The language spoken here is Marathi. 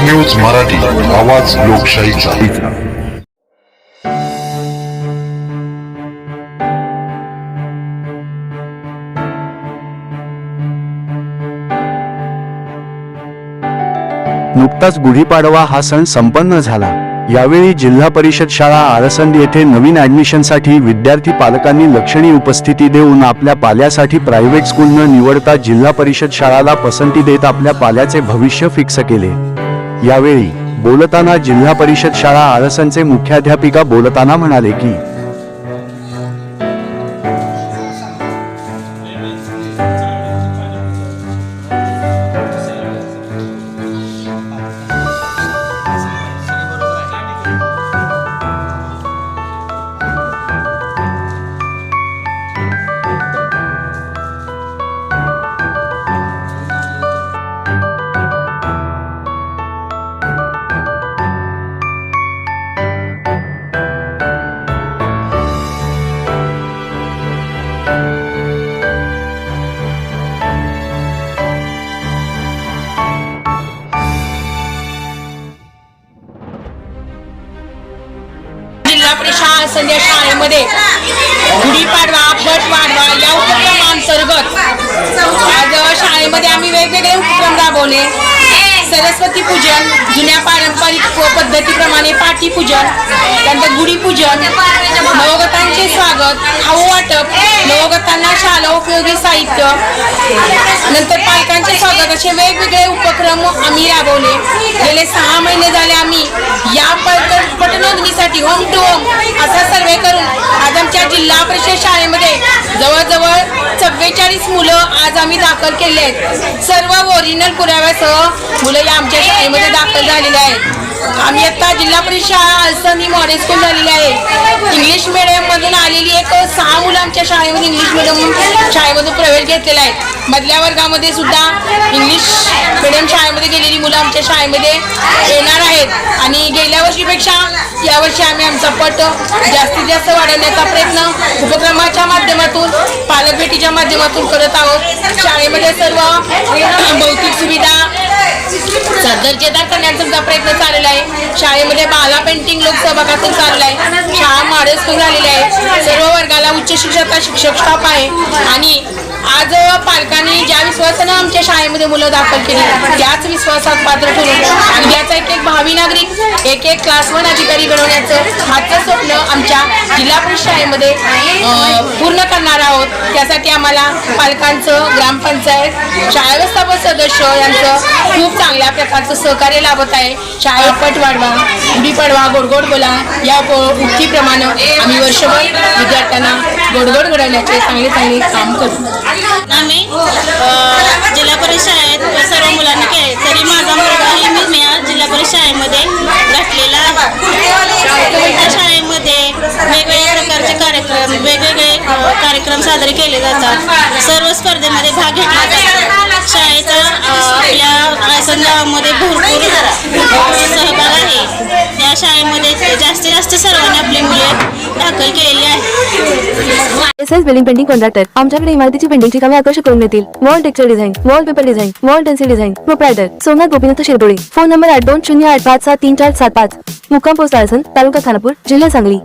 न्यूज मराठी आवाज लोकशाहीचा. नुकताच गुढीपाडवा हा सण संपन्न झाला. यावेळी जिल्हा परिषद शाळा आळसंद येथे नवीन ऍडमिशनसाठी विद्यार्थी पालकांनी लक्षणीय उपस्थिती देऊन आपल्या पाल्यासाठी प्रायव्हेट स्कूल न निवडता जिल्हा परिषद शाळाला पसंती देत आपल्या पाल्याचे भविष्य फिक्स केले. यावेळी बोलताना जिल्हा परिषद शाळा आळसनचे मुख्याध्यापिका बोलताना म्हणाले की परिषद संध्या शाळेमध्ये गुढीपाडवा पट वाढवा या उपक्रमांतर्गत आज शाळेमध्ये आम्ही वेगवेगळे उपक्रम राबवले. सरस्वती पूजन जुन्या पारंपरिक पद्धतीप्रमाणे पाठी पूजन त्यानंतर गुढीपूजन नवगतांचे स्वागत खाऊ वाटप नवगतांना शाळा उपयोगी साहित्य नंतर पालकांचे स्वागत असे वेगवेगळे उपक्रम आम्ही राबवले. गेले सहा महिने झाले आम्ही या पट पटनोंदणीसाठी होम टू होम असा सर्वे करून आज आमच्या जिल्हा परिषद शाळेमध्ये जवळजवळ चव्वेचाळीस मुलं आज आम्ही दाखल केले आहेत. सर्व ओरिजिनल पुराव्यासह मुलं या आमच्या शाळेमध्ये दाखल झालेली आहेत. आम्ही आता जिल्हा परिषद शाळा आलसन मॉडेल स्कूल झालेली आहे. इंग्लिश मिडियम मधून आलेली एक सहा मुलं आमच्या शाळेमध्ये इंग्लिश मिडियम शाळेमधून प्रवेश घेतलेला आहे. मधल्या वर्गामध्ये सुद्धा इंग्लिश मिडियम शाळेमध्ये गेलेली मुलं आमच्या शाळेमध्ये येणार आहेत. आणि गेल्या वर्षीपेक्षा यावर्षी आम्ही आमचा पट जास्तीत जास्त वाढवण्याचा प्रयत्न उपक्रमाच्या माध्यमातून पालक भेटीच्या माध्यमातून करत आहोत. शाळेमध्ये सर्व भौतिक सुविधा दर्जेदार करण्याचा प्रयत्न चाललेला आहे. शाळेमध्ये बाला पेंटिंग लोक सहभागातून चालला आहे शाळा मॉडेल स्कूल झालेली आहे. सर्व वर्गाला उच्च शिक्षणाचा शिक्षक स्टाफ आहे. आणि आज पालकांनी ज्या विश्वासानं आमच्या शाळेमध्ये मुलं दाखल केली त्याच विश्वासात पात्र ठरून आणि याचा एक एक भावी नागरिक एक एक क्लास वन अधिकारी घडवण्याचं आजचं स्वप्न आमच्या जिल्हा परिषद शाळेमध्ये पूर्ण करणार आहोत. त्यासाठी आम्हाला पालकांचं ग्रामपंचायत शाळा व्यवस्थापन सदस्य यांचं खूप चांगल्या प्रकारचं सहकार्य लाभत आहे. शाळेत पट वाढवा गुढी पाडवा गोडगोड बोला या उक्तीप्रमाणे आम्ही वर्षभर विद्यार्थ्यांना गोडगोड घडवण्याचे चांगले चांगले काम करू. आम्ही जिल्हा परिषद आहेत सर्व मुलांनी केले तरी माझा मुलगाही मी मी आज जिल्हा परिषद शाळेमध्ये घातलेला आहे. त्या शाळेमध्ये वेगवेगळ्या प्रकारचे कार्यक्रम वेगवेगळे कार्यक्रम साजरे केले जातात. सर्व स्पर्धेमध्ये भाग घेतला जातो. शाळेचा आपल्या आसन गावामध्ये भरपूर सहभाग आहे. या शाळेमध्ये जास्तीत जास्त सर्वांनी आपली मुले दाखल केलेली आहे S S building painting contractor आमच्याकडे इमारतीची पेंटिंगची कामे आकर्षक करून देतील. Wall texture design wall paper design wall stencil design proprietor Somnath Gopinath Shirdole phone number आठ दोन शून्य आठ पाच सात तीन चार सात पाच. मुक्काम पोस्ट आळसन तालुका खानापूर जिल्हा सांगली.